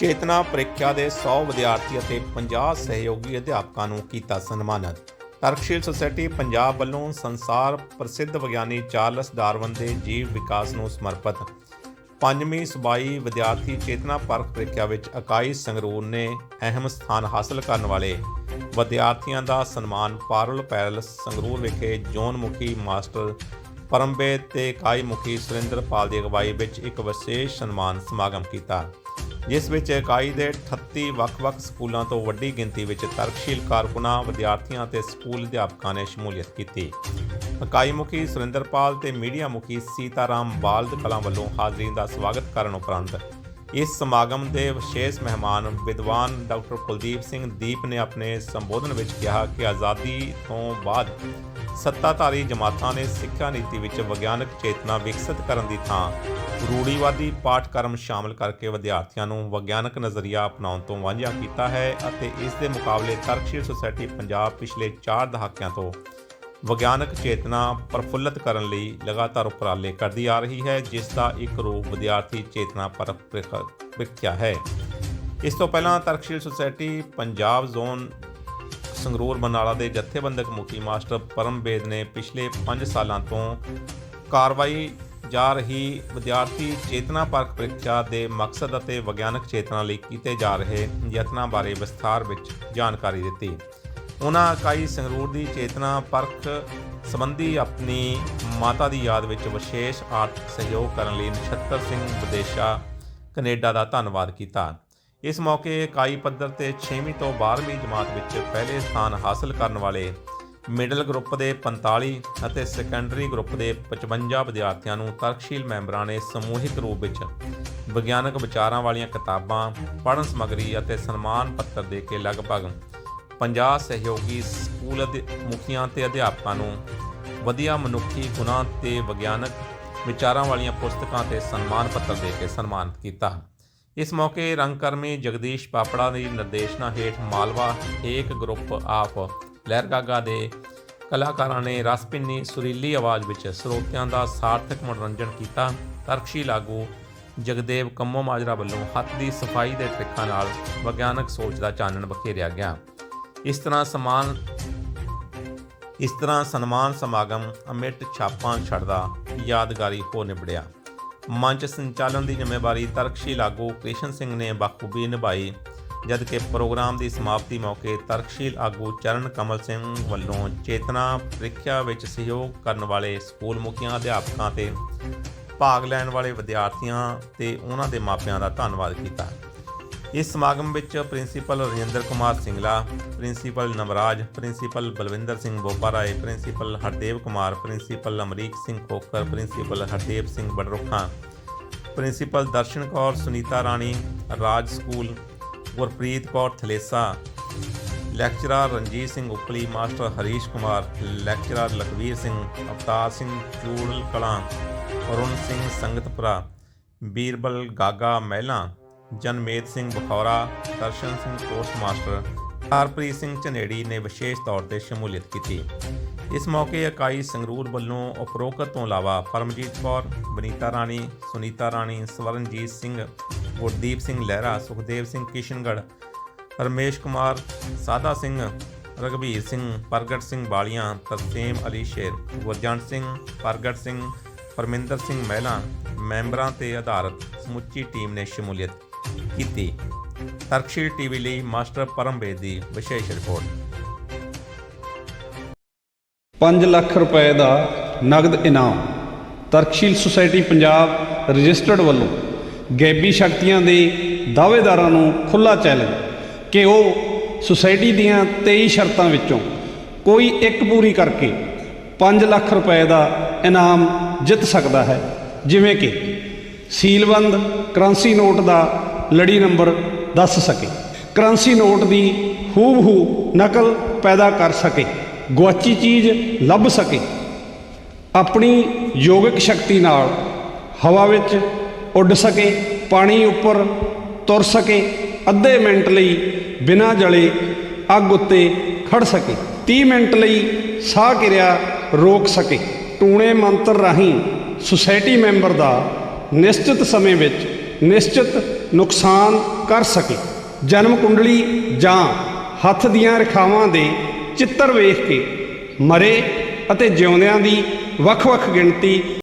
ਚੇਤਨਾ ਪ੍ਰੀਖਿਆ ਦੇ 100 ਵਿਦਿਆਰਥੀ ਅਤੇ 50 ਸਹਿਯੋਗੀ ਅਧਿਆਪਕਾਂ ਨੂੰ ਕੀਤਾ ਸਨਮਾਨਿਤ। ਤਰਕਸ਼ੀਲ ਸੁਸਾਇਟੀ ਪੰਜਾਬ ਵੱਲੋਂ ਸੰਸਾਰ ਪ੍ਰਸਿੱਧ ਵਿਗਿਆਨੀ ਚਾਰਲਸ ਡਾਰਵਨ ਦੇ ਜੀਵ ਵਿਕਾਸ ਨੂੰ ਸਮਰਪਿਤ ਪੰਜਵੀਂ ਸੂਬਾਈ ਵਿਦਿਆਰਥੀ ਚੇਤਨਾ ਪਰਖ ਪ੍ਰੀਖਿਆ ਵਿੱਚ ਇਕਾਈ ਸੰਗਰੂਰ ਨੇ ਅਹਿਮ ਸਥਾਨ ਹਾਸਲ ਕਰਨ ਵਾਲੇ ਵਿਦਿਆਰਥੀਆਂ ਦਾ ਸਨਮਾਨ ਪਾਰਲ ਪੈਲਸ ਸੰਗਰੂਰ ਵਿਖੇ ਜ਼ੋਨ ਮੁਖੀ ਮਾਸਟਰ ਪਰਮਬੇਦ ਤੇ ਇਕਾਈ ਮੁਖੀ ਸੁਰਿੰਦਰ ਪਾਲ ਦੀ ਅਗਵਾਈ ਵਿੱਚ ਇੱਕ ਵਿਸ਼ੇਸ਼ ਸਨਮਾਨ ਸਮਾਗਮ ਕੀਤਾ। ਜਿਸ ਵਿੱਚ ਇਕਾਈ ਦੇ 38 ਵੱਖ-ਵੱਖ ਸਕੂਲਾਂ ਤੋਂ ਵੱਡੀ ਗਿਣਤੀ ਵਿੱਚ ਤਰਕਸ਼ੀਲ ਕਾਰਕੁਨਾਂ, ਵਿਦਿਆਰਥੀਆਂ ਅਤੇ ਸਕੂਲ ਅਧਿਆਪਕਾਂ ਨੇ ਸ਼ਮੂਲੀਅਤ ਕੀਤੀ। ਇਕਾਈ ਮੁਖੀ ਸੁਰਿੰਦਰਪਾਲ ਤੇ ਮੀਡੀਆ ਮੁਖੀ ਸੀਤਾਰਾਮ ਬਾਲਦ ਕਲਾਂ ਵੱਲੋਂ ਹਾਜ਼ਰੀਨ ਦਾ ਸਵਾਗਤ ਕਰਨ ਉਪਰੰਤ ਇਸ ਸਮਾਗਮ ਦੇ ਵਿਸ਼ੇਸ਼ ਮਹਿਮਾਨ ਵਿਦਵਾਨ ਡਾਕਟਰ ਕੁਲਦੀਪ ਸਿੰਘ ਦੀਪ ਨੇ ਆਪਣੇ ਸੰਬੋਧਨ ਵਿੱਚ ਕਿਹਾ ਕਿ ਆਜ਼ਾਦੀ ਤੋਂ ਬਾਅਦ ਸੱਤਾਧਾਰੀ ਜਮਾਤਾਂ ਨੇ ਸਿੱਖਿਆ ਨੀਤੀ ਵਿੱਚ ਵਿਗਿਆਨਕ ਚੇਤਨਾ ਵਿਕਸਿਤ ਕਰਨ ਦੀ ਥਾਂ ਰੂੜੀਵਾਦੀ ਪਾਠਕ੍ਰਮ ਸ਼ਾਮਲ ਕਰਕੇ ਵਿਦਿਆਰਥੀਆਂ ਨੂੰ ਵਿਗਿਆਨਕ ਨਜ਼ਰੀਆ ਅਪਣਾਉਣ ਤੋਂ ਵਾਂਝਾ ਕੀਤਾ ਹੈ ਅਤੇ ਇਸ ਦੇ ਮੁਕਾਬਲੇ ਤਰਕਸ਼ੀਲ ਸੁਸਾਇਟੀ ਪੰਜਾਬ ਪਿਛਲੇ 4 ਦਹਾਕਿਆਂ ਤੋਂ ਵਿਗਿਆਨਕ ਚੇਤਨਾ ਪ੍ਰਫੁੱਲਤ ਕਰਨ ਲਈ ਲਗਾਤਾਰ ਉਪਰਾਲੇ ਕਰਦੀ ਆ ਰਹੀ ਹੈ, ਜਿਸ ਦਾ ਇੱਕ ਰੂਪ ਵਿਦਿਆਰਥੀ ਚੇਤਨਾ ਪਰਖ ਪ੍ਰੀਖ- ਹੈ। ਇਸ ਤੋਂ ਪਹਿਲਾਂ ਤਰਕਸ਼ੀਲ ਸੁਸਾਇਟੀ ਪੰਜਾਬ ਜ਼ੋਨ ਸੰਗਰੂਰ ਬਨਾਲਾ ਦੇ ਜਥੇਬੰਦਕ ਮੁਖੀ ਮਾਸਟਰ ਪਰਮਬੇਦ ਨੇ ਪਿਛਲੇ 5 ਸਾਲਾਂ ਤੋਂ ਕਾਰਵਾਈ ਜਾ ਰਹੀ ਵਿਦਿਆਰਥੀ ਚੇਤਨਾ ਪਰਖ ਪ੍ਰੀਖਿਆ ਦੇ ਮਕਸਦ ਅਤੇ ਵਿਗਿਆਨਕ ਚੇਤਨਾ ਲਈ ਕੀਤੇ ਜਾ ਰਹੇ ਯਤਨਾਂ ਬਾਰੇ ਵਿਸਥਾਰ ਵਿੱਚ ਜਾਣਕਾਰੀ ਦਿੱਤੀ। ਉਹਨਾਂ ਇਕਾਈ ਸੰਗਰੂਰ ਦੀ ਚੇਤਨਾ ਪਰਖ ਸੰਬੰਧੀ ਆਪਣੀ ਮਾਤਾ ਦੀ ਯਾਦ ਵਿੱਚ ਵਿਸ਼ੇਸ਼ ਆਰਥਿਕ ਸਹਿਯੋਗ ਕਰਨ ਲਈ ਨਛੱਤਰ ਸਿੰਘ ਵਿਦੇਸ਼ਾ ਕੈਨੇਡਾ ਦਾ ਧੰਨਵਾਦ ਕੀਤਾ। ਇਸ ਮੌਕੇ ਇਕਾਈ ਪੱਧਰ ਤੇ 6ਵੀਂ ਤੋਂ 12ਵੀਂ ਜਮਾਤ ਵਿੱਚ ਪਹਿਲੇ ਸਥਾਨ ਹਾਸਲ ਕਰਨ ਵਾਲੇ ਮਿਡਲ ਗਰੁੱਪ ਦੇ 45 ਅਤੇ ਸੈਕੰਡਰੀ ਗਰੁੱਪ ਦੇ 55 ਵਿਦਿਆਰਥੀਆਂ ਨੂੰ ਤਰਕਸ਼ੀਲ ਮੈਂਬਰਾਂ ਨੇ ਸਮੂਹਿਕ ਰੂਪ ਵਿੱਚ ਵਿਗਿਆਨਕ ਵਿਚਾਰਾਂ ਵਾਲੀਆਂ ਕਿਤਾਬਾਂ, ਪੜ੍ਹਨ ਸਮੱਗਰੀ ਅਤੇ ਸਨਮਾਨ ਪੱਤਰ ਦੇ ਕੇ ਲਗਭਗ 50 ਸਹਿਯੋਗੀ ਸਕੂਲ ਅਧਿ- ਮੁਖੀਆਂ ਤੇ ਅਧਿਆਪਕਾਂ ਨੂੰ ਵਧੀਆ ਮਨੁੱਖੀ ਗੁਣਾਂ ਤੇ ਵਿਗਿਆਨਕ ਵਿਚਾਰਾਂ ਵਾਲੀਆਂ ਪੁਸਤਕਾਂ ਤੇ ਸਨਮਾਨ ਪੱਤਰ ਦੇ ਕੇ ਸਨਮਾਨਿਤ ਕੀਤਾ। ਇਸ ਮੌਕੇ ਰੰਗਕਰਮੀ ਜਗਦੀਸ਼ ਪਾਪੜਾ ਦੀ ਨਿਰਦੇਸ਼ਨਾ ਹੇਠ ਮਾਲਵਾ ਏਕ ਗਰੁੱਪ ਆਫ ਲਹਿਰਗਾਗਾ ਦੇ ਕਲਾਕਾਰਾਂ ਨੇ ਰਸਪਿੰਨੀ ਸੁਰੀਲੀ ਆਵਾਜ਼ ਵਿੱਚ ਸਰੋਤਿਆਂ ਦਾ ਸਾਰਥਕ ਮਨੋਰੰਜਨ ਕੀਤਾ। ਤਰਕਸ਼ੀ ਲਾਗੂ ਜਗਦੇਵ ਕੰਮੋ ਮਾਜਰਾ ਵੱਲੋਂ ਹੱਥ ਦੀ ਸਫ਼ਾਈ ਦੇ ਟ੍ਰਿਕਾਂ ਨਾਲ ਵਿਗਿਆਨਕ ਸੋਚ ਦਾ ਚਾਨਣ ਬਖੇਰਿਆ ਗਿਆ। ਇਸ ਤਰ੍ਹਾਂ ਸਮਾਨ, ਇਸ ਤਰ੍ਹਾਂ ਸਨਮਾਨ ਸਮਾਗਮ ਅਮਿਟ ਛਾਪਾਂ ਛੱਡਦਾ ਯਾਦਗਾਰੀ ਹੋ ਨਿਬੜਿਆ। ਮੰਚ ਸੰਚਾਲਨ ਦੀ ਜ਼ਿੰਮੇਵਾਰੀ ਤਰਕਸ਼ੀਲ ਆਗੂ ਕ੍ਰਿਸ਼ਨ ਸਿੰਘ ਨੇ ਬਾਖੂਬੀ ਨਿਭਾਈ, ਜਦਕਿ ਪ੍ਰੋਗਰਾਮ ਦੀ ਸਮਾਪਤੀ ਮੌਕੇ ਤਰਕਸ਼ੀਲ ਆਗੂ ਚਰਨ ਕਮਲ ਸਿੰਘ ਵੱਲੋਂ ਚੇਤਨਾ ਪ੍ਰੀਖਿਆ ਵਿੱਚ ਸਹਿਯੋਗ ਕਰਨ ਵਾਲੇ ਸਕੂਲ ਮੁਖੀਆਂ, ਅਧਿਆਪਕਾਂ ਤੇ ਭਾਗ ਲੈਣ ਵਾਲੇ ਵਿਦਿਆਰਥੀਆਂ ਤੇ ਉਹਨਾਂ ਦੇ ਮਾਪਿਆਂ ਦਾ ਧੰਨਵਾਦ ਕੀਤਾ। ਇਸ ਸਮਾਗਮ ਵਿੱਚ principal Rajinder Kumar Singla principal Navraj principal Balwinder Singh Bopa Rai principal Hardev Kumar principal Amrik Singh Khokhar principal Hardev Singh Badrukhan principal Darshan Kaur Sunita Rani Raj school Gurpreet Kaur Thalesa lecturer Ranjit Singh Upli master Harish Kumar lecturer Lakhvir Singh Avtar Singh Chural Kalan Arun Singh Sangatpura Birbal Gaga ਮਹਿਲਾ Janmet Singh Bakhaura Darshan Singh post master Harpreet Singh Jhaneri ਨੇ ਵਿਸ਼ੇਸ਼ ਤੌਰ ਤੇ ਸ਼ਮੂਲੀਅਤ ਕੀਤੀ। ਇਸ ਮੌਕੇ ਇਕਾਈ ਸੰਗਰੂਰ ਵੱਲੋਂ ਉਪਰੋਕਤ ਤੋਂ ਇਲਾਵਾ ਪਰਮਜੀਤ ਕੌਰ, ਬਨੀਤਾ ਰਾਣੀ, ਸੁਨੀਤਾ ਰਾਣੀ, ਸਵਰਨਜੀਤ ਸਿੰਘ, ਗੁਰਦੀਪ ਸਿੰਘ ਲਹਿਰਾ, ਸੁਖਦੇਵ ਸਿੰਘ ਕਿਸ਼ਨਗੜ੍ਹ, ਰਮੇਸ਼ ਕੁਮਾਰ ਸਾਦਾ ਸਿੰਘ ਰਗਵੀਰ ਸਿੰਘ, ਪ੍ਰਗਟ ਸਿੰਘ ਬਾਲੀਆਂ, ਤਰਸੇਮ ਅਲੀ ਸ਼ੇਰ, ਗੁਰਜੰਟ ਸਿੰਘ, ਪ੍ਰਗਟ ਸਿੰਘ, ਪਰਮਿੰਦਰ ਸਿੰਘ ਮਹਿਲਾ, ਮੈਂਬਰਾਂ ਤੇ ਆਧਾਰਿਤ ਸਮੁੱਚੀ ਟੀਮ ਨੇ ਸ਼ਮੂਲੀਅਤ ਕੀਤੀ। ਤਰਕਸ਼ੀਲ ਟੀਵੀ ਲਈ ਮਾਸਟਰ ਪਰਮਬੇਦ ਦੀ ਵਿਸ਼ੇਸ਼ ਰਿਪੋਰਟ। 5 ਲੱਖ ਰੁਪਏ ਦਾ ਨਗਦ ਇਨਾਮ। ਤਰਕਸ਼ੀਲ ਸੁਸਾਇਟੀ ਪੰਜਾਬ ਰਜਿਸਟਰਡ ਵੱਲੋਂ ਗੈਬੀ ਸ਼ਕਤੀਆਂ ਦੇ ਦਾਅਵੇਦਾਰਾਂ ਨੂੰ ਖੁੱਲਾ ਚੈਲੰਜ ਕਿ ਉਹ ਸੁਸਾਇਟੀ ਦੀਆਂ 23 ਸ਼ਰਤਾਂ ਵਿੱਚੋਂ ਕੋਈ ਇੱਕ ਪੂਰੀ ਕਰਕੇ 5 ਲੱਖ ਰੁਪਏ ਦਾ ਇਨਾਮ ਜਿੱਤ ਸਕਦਾ ਹੈ। ਜਿਵੇਂ ਕਿ ਸੀਲਬੰਦ ਕਰੰਸੀ ਨੋਟ ਦਾ ਲੜੀ ਨੰਬਰ ਦੱਸ ਸਕੇ। ਕਰੰਸੀ ਨੋਟ ਦੀ ਹੂਬਹੂ ਨਕਲ ਪੈਦਾ ਕਰ ਸਕੇ। ਗੁਆਚੀ ਚੀਜ਼ ਲੱਭ ਸਕੇ। ਆਪਣੀ ਯੋਗਿਕ ਸ਼ਕਤੀ ਨਾਲ ਹਵਾ ਵਿੱਚ ਉੱਡ ਸਕੇ, ਪਾਣੀ ਉੱਪਰ ਤੁਰ ਸਕੇ, ਅੱਧੇ ਮਿੰਟ ਲਈ ਬਿਨਾਂ ਜਲੇ ਅੱਗ ਉੱਤੇ ਖੜ ਸਕੇ 30 ਮਿੰਟ ਲਈ ਸਾਹ ਕਿਰਿਆ ਰੋਕ ਸਕੇ। ਟੂਣੇ ਮੰਤਰ ਰਾਹੀਂ ਸੁਸਾਇਟੀ ਮੈਂਬਰ ਦਾ ਨਿਸ਼ਚਿਤ ਸਮੇਂ ਵਿੱਚ ਨਿਸ਼ਚਿਤ ਨੁਕਸਾਨ ਕਰ ਸਕੇ। ਜਨਮ ਕੁੰਡਲੀ ਜਾਂ ਹੱਥ ਦੀਆਂ ਰੇਖਾਵਾਂ ਦੇ ਚਿੱਤਰ ਵੇਖ ਕੇ ਮਰੇ ਅਤੇ ਜਿਉਂਦਿਆਂ ਦੀ ਵੱਖ-ਵੱਖ ਗਿਣਤੀ